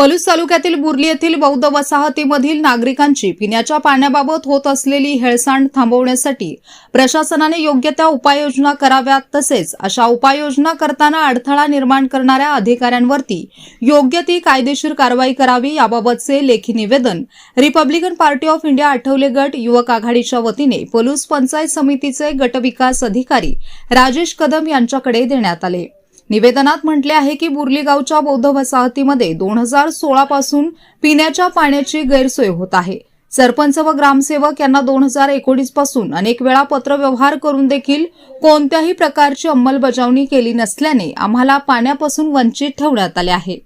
पलूस तालुक्यातील बुर्ली येथील बौद्ध वसाहतीमधील नागरिकांची पिण्याच्या पाण्याबाबत होत असलेली हेळसांड थांबवण्यासाठी प्रशासनाने योग्य त्या उपाययोजना कराव्यात तसेच अशा उपाययोजना करताना अडथळा निर्माण करणाऱ्या अधिकाऱ्यांवरती योग्य ती कायदेशीर कारवाई करावी याबाबतचे लेखी निवेदन Republican Party of India Athawale गट युवक आघाडीच्या वतीने पलूस पंचायत समितीचे गटविकास अधिकारी राजेश कदम यांच्याकडे देण्यात आले. निवेदनात म्हटले आहे की बुर्ली गावच्या बौद्ध वसाहतीमध्ये दोन हजार सोळा पासून पिण्याच्या पाण्याची गैरसोय होत आहे. सरपंच व ग्रामसेवक यांना दोन हजार एकोणीसपासून अनेक वेळा पत्रव्यवहार करून देखील कोणत्याही प्रकारची अंमलबजावणी केली नसल्याने आम्हाला पाण्यापासून वंचित ठेवण्यात आले आहे.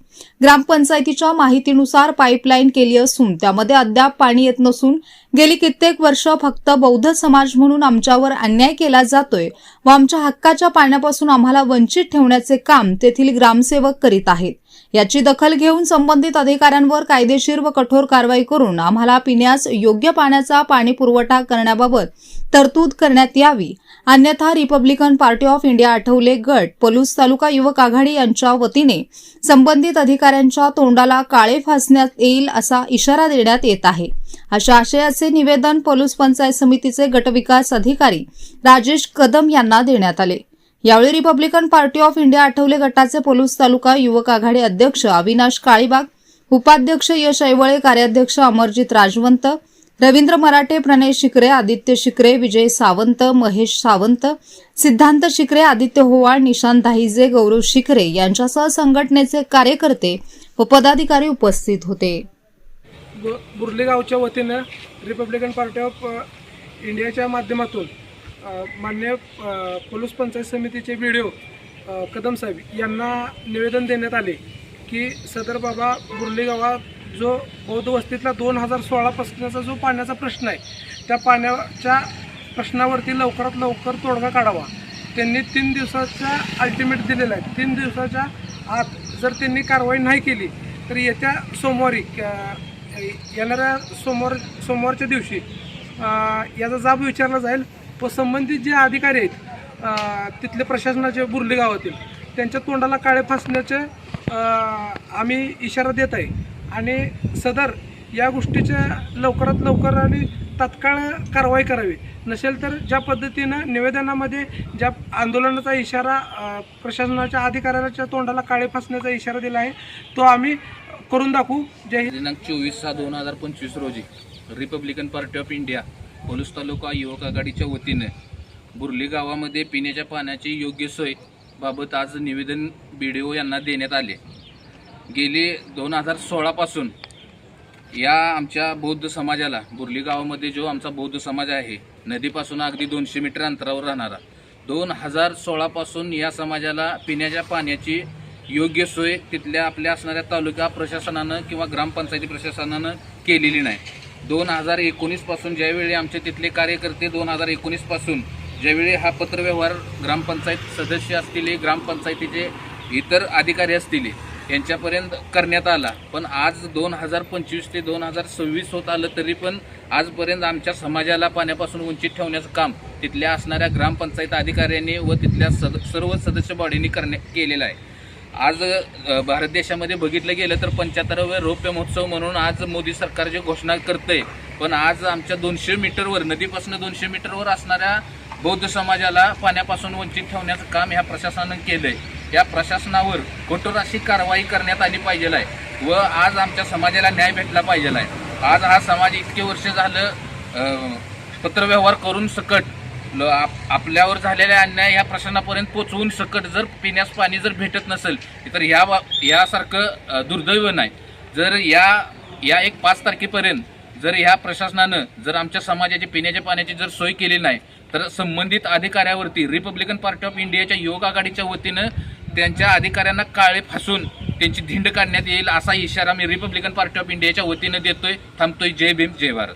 ग्रामपंचायतीच्या माहितीनुसार पाईपलाईन केली असून त्यामध्ये अद्याप पाणी येत नसून गेली कित्येक वर्ष फक्त बौद्ध समाज म्हणून आमच्यावर अन्याय केला जातोय व आमच्या हक्काच्या पाण्यापासून आम्हाला वंचित ठेवण्याचे काम तेथील ग्रामसेवक करीत आहेत. याची दखल घेऊन संबंधित अधिकाऱ्यांवर कायदेशीर व कठोर कारवाई करून आम्हाला पिण्यास योग्य पाण्याचा पाणी पुरवठा करण्याबाबत तरतूद करण्यात यावी. अन्यथा Republican Party of India Athawale गट पलूस तालुका युवक आघाडी यांच्या वतीने संबंधित अधिकाऱ्यांच्या तोंडाला काळे फासण्यात येईल असा इशारा देण्यात येत आहे. अशा आशयाचे निवेदन पलूस पंचायत समितीचे गटविकास अधिकारी राजेश कदम यांना देण्यात आले. यावेळी Republican Party of India Athawale गटाचे पोलूस तालुका युवक आघाडी अध्यक्ष अविनाश काळीबाग उपाध्यक्ष यश ऐवळे कार्याध्यक्ष अमरजित राजवंत रवींद्र मराठे प्रणय शिकरे आदित्य शिकरे विजय सावंत महेश सावंत सिद्धांत शिकरे आदित्य होवाळ निशांत दाहिजे गौरव शिकरे यांच्यासह संघटनेचे कार्यकर्ते व पदाधिकारी उपस्थित होते. बुर्लेगावच्या वतीनं रिपब्लिकन पार्टी ऑफ इंडियाच्या माध्यमातून मान्य अ, पोलीस पंचायत समितीचे व्हिडिओ कदम साहेब यांना निवेदन देण्यात आले की सदर बाबा बुर्ली गावात जो बौद्ध वस्तीतला दोन हजार सोळापासूनचा जो पाण्याचा प्रश्न आहे त्या पाण्याच्या प्रश्नावरती लवकरात लवकर तोडगा काढावा. त्यांनी तीन दिवसाचा अल्टिमेट दिलेला आहे. तीन दिवसाच्या आत जर त्यांनी कारवाई नाही केली तर येत्या सोमवारी येणाऱ्या सोमवार सोमवारच्या दिवशी याचा जाब विचारला जाईल. व संबंधित जे अधिकारी आहेत तिथले प्रशासनाचे बुर्ली गावातील त्यांच्या तोंडाला काळे फासण्याचे आम्ही इशारा देत आहे. आणि सदर या गोष्टीच्या लवकरात लवकर आणि तात्काळ कारवाई करावी. नसेल तर ज्या पद्धतीनं निवेदनामध्ये ज्या आंदोलनाचा इशारा प्रशासनाच्या अधिकाऱ्याच्या तोंडाला काळे फासण्याचा इशारा दिला आहे तो आम्ही करून दाखवू. जय दिनांक चोवीस सहा दोन हजार पंचवीस रोजी Republican Party of India Palus तालुका युवक आघाडीच्या वतीने बुर्ली गावामध्ये पिण्याच्या पाण्याची योग्य सोय बाबत आज निवेदन बी डी ओ यांना देण्यात आले. गेली दोन हजार सोळापासून या आमच्या बौद्ध समाजाला बुर्ली गावामध्ये जो आमचा बौद्ध समाज आहे नदीपासून अगदी दोनशे मीटर अंतरावर राहणारा दोन हजार सोळापासून या समाजाला पिण्याच्या पाण्याची योग्य सोय तिथल्या आपल्या असणाऱ्या तालुका प्रशासनानं किंवा ग्रामपंचायती प्रशासनानं केलेली नाही. दोन हजार एकोणीसपासून ज्यावेळी आमचे तिथले कार्यकर्ते दोन हजार एकोणीसपासून ज्यावेळी हा पत्रव्यवहार ग्रामपंचायत सदस्य असतील ग्रामपंचायतीचे इतर अधिकारी असतील यांच्यापर्यंत करण्यात आला. पण आज दोन हजार पंचवीस ते दोन हजार सव्वीस होत आलं तरी पण आजपर्यंत आमच्या समाजाला पाण्यापासून वंचित ठेवण्याचं काम तिथल्या असणाऱ्या ग्रामपंचायत अधिकाऱ्यांनी व तिथल्या सद सर्व सदस्य बॉडींनी करण्या केलेलं आहे. आज भारत देशामध्ये बघितलं गेलं तर पंच्याहत्तराव्या रौप्य महोत्सव म्हणून आज मोदी सरकार जे घोषणा करतंय पण आज आमच्या दोनशे मीटरवर नदीपासून दोनशे मीटरवर असणाऱ्या बौद्ध समाजाला पाण्यापासून वंचित ठेवण्याचं काम ह्या प्रशासनानं केलंय. या प्रशासनावर कठोर अशी कारवाई करण्यात आली पाहिजे आहे व आज आमच्या समाजाला न्याय भेटला पाहिजे आहे आज हा समाज इतके वर्ष झालं पत्रव्यवहार करून सकट ल- आप- आपल्यावर झालेल्या अन्याय या प्रशासनापर्यंत पोचवून सकट जर पिण्यास पाणी जर भेटत नसेल तर ह्या बा- यासारखं दुर्दैव नाही. जर या या एक पाच तारखेपर्यंत जर ह्या प्रशासनानं जर आमच्या समाजाची पिण्याच्या पाण्याची जर सोय केली नाही तर संबंधित अधिकाऱ्यावरती रिपब्लिकन पार्टी ऑफ इंडियाच्या योग आघाडीच्या वतीनं त्यांच्या अधिकाऱ्यांना काळे फासून त्यांची धिंड काढण्यात येईल असा इशारा मी रिपब्लिकन पार्टी ऑफ इंडियाच्या वतीनं देतोय. थांबतोय. जय भीम जय भारत.